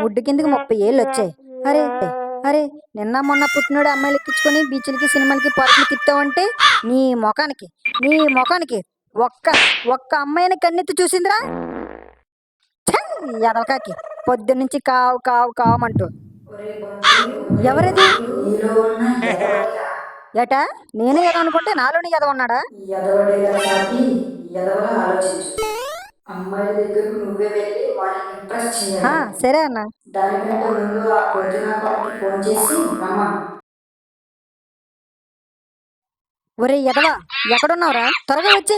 ముడ్డు కిందకి ముప్పై ఏళ్ళు వచ్చాయి అరే అరే నిన్న మొన్న పుట్టినోడు అమ్మాయిలు ఎక్కించుకొని బీచ్లకి సినిమాలకి పార్కులు తిప్పావంటే నీ ముఖానికి నీ ముఖానికి ఒక్క ఒక్క అమ్మాయిని కన్నెత్తి చూసిందిరా? ఎదవకాకి. పొద్దున్నుంచి కావు కావు కావమంటూ ఎవరది? ఏటా? నేనే ఎదవ అనుకుంటే నాలోని ఎదవ ఉన్నాడా? అమ్మాయిల దగ్గరకు నువ్వే వెళ్ళి సరే అన్న. దానికంటే ముందు ఆ పొద్దున కొడుకు ఫోన్ చేసి రమ్మను ఒరే ఎదవా ఎక్కడున్నావురా? త్వరగా వచ్చి.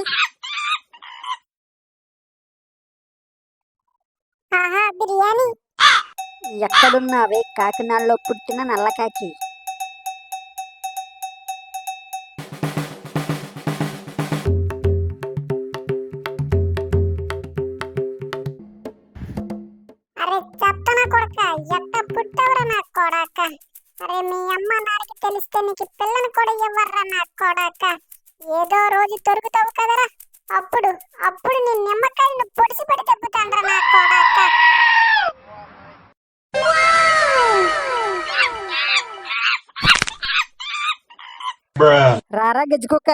ఆహా బిర్యానీ. ఎక్కడున్నావే? కాకినాడలో పుట్టిన నల్లకాకి. ఎట్ట పుట్టవరా నా కొడాక? అరే మీ అమ్మ నాడికి తెలిస్తే నీకు పిల్లని కూడా ఇవ్వర్రా నా కొడాక? ఏదో రోజు దొరుకుతావు కదరా. అప్పుడు అప్పుడు నీ నిమ్మకాయలు పొడిసి పెడి దెబ్బతాండ్రా నా కొడాక. రారా గజ్జుకుక్క.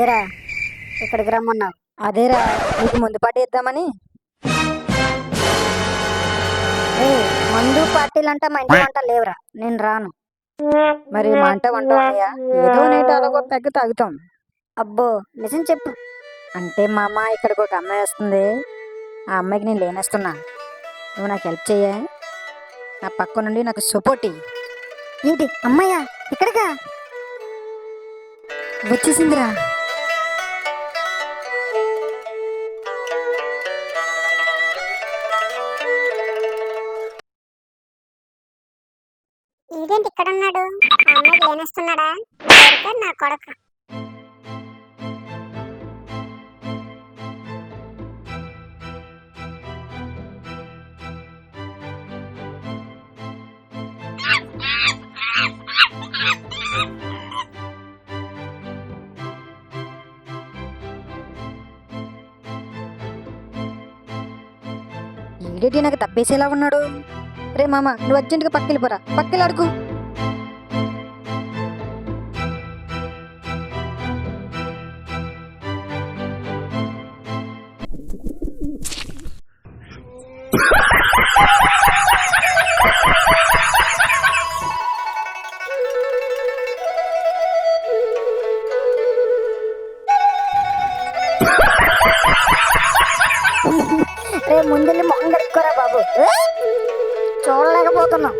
ఏరా ఇక్కడికి రమ్మన్నావు. అదేరా నీకు ముందు పాటి ఇద్దామని. ఏ మందు పార్టీలు అంట మా ఇంటి వంట లేవురా. నేను రాను. మరి మా అంట వంట ఉన్నాయా ఏదో నేటి అలాగో పెగ్గ తాగుతాం. అబ్బో నిజం చెప్పు. అంటే మా అమ్మ ఇక్కడికి ఒక అమ్మాయి వస్తుంది. ఆ అమ్మాయికి నేను లేనేస్తున్నా. నువ్వు నాకు హెల్ప్ చేయ నా పక్క నుండి నాకు సపోర్ట్ ఇయ్యి ఏంటి అమ్మాయ్యా ఇక్కడికా వచ్చేసిందిరా. ఈడేంటి ఇక్కడ ఉన్నాడు ఆ లేనేస్తున్నాడా? దొరికాడు నా కొడుకు. ఈడేటి నాకు తప్పేసేలా ఉన్నాడు? రే మామ నువ్వు అర్జెంటుగా పక్కెళ్ళిపోరా పక్కెళ్ళి అడుగు రే ముందెళ్ళి మొహం కడుక్కోరా బాబు. చూడలేకపోతున్నాం.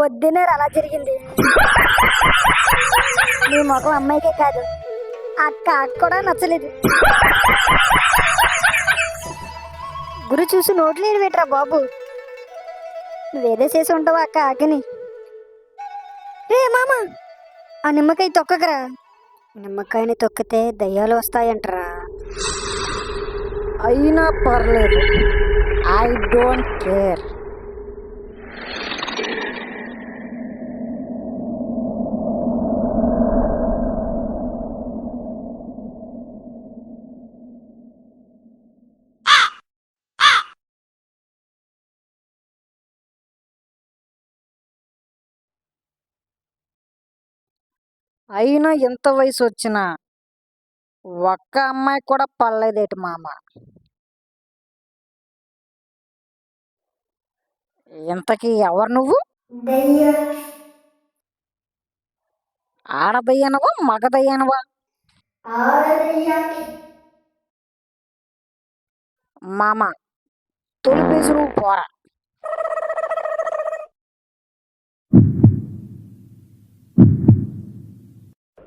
పొద్దున్నే అలా జరిగింది? మీ ముఖం అమ్మాయికే కాదు అక్క అక్క కూడా నచ్చలేదు. గురి చూసి నోట్లు పెట్టరా బాబు? నువ్వేదే చేసి ఉంటావా అక్క ఆకని? రే మామ ఆ నిమ్మకాయ తొక్కకరా. నిమ్మకాయని తొక్కితే దయ్యాలు వస్తాయంటరా. అయినా పర్లేదు. ఐ డోంట్ కేర్ అయినా ఎంత వయసు వచ్చినా ఒక్క అమ్మాయి కూడా పర్లేదేటి మామ. ఇంతకీ ఎవరు నువ్వు? ఆడదయ్యనవా మగదయ్యనవా? మామ తొలిపేసి నువ్వు పోరా.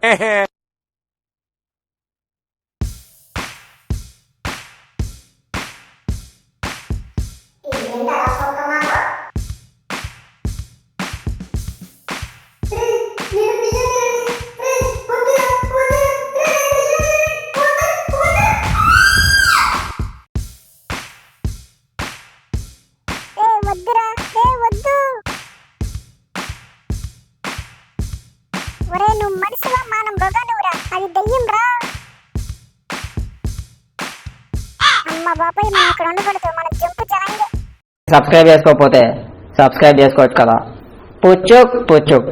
ఏ నువ్వు మానం అది దెయ్యం రా అమ్మ బాబాయ్ మనం అక్కడ ఉండకూడదు. మనం జంపు సబ్స్క్రైబ్ చేసుకోకపోతే సబ్స్క్రైబ్ చేసుకోవచ్చు కదా. పుచ్చుక్ పుచ్చుక్.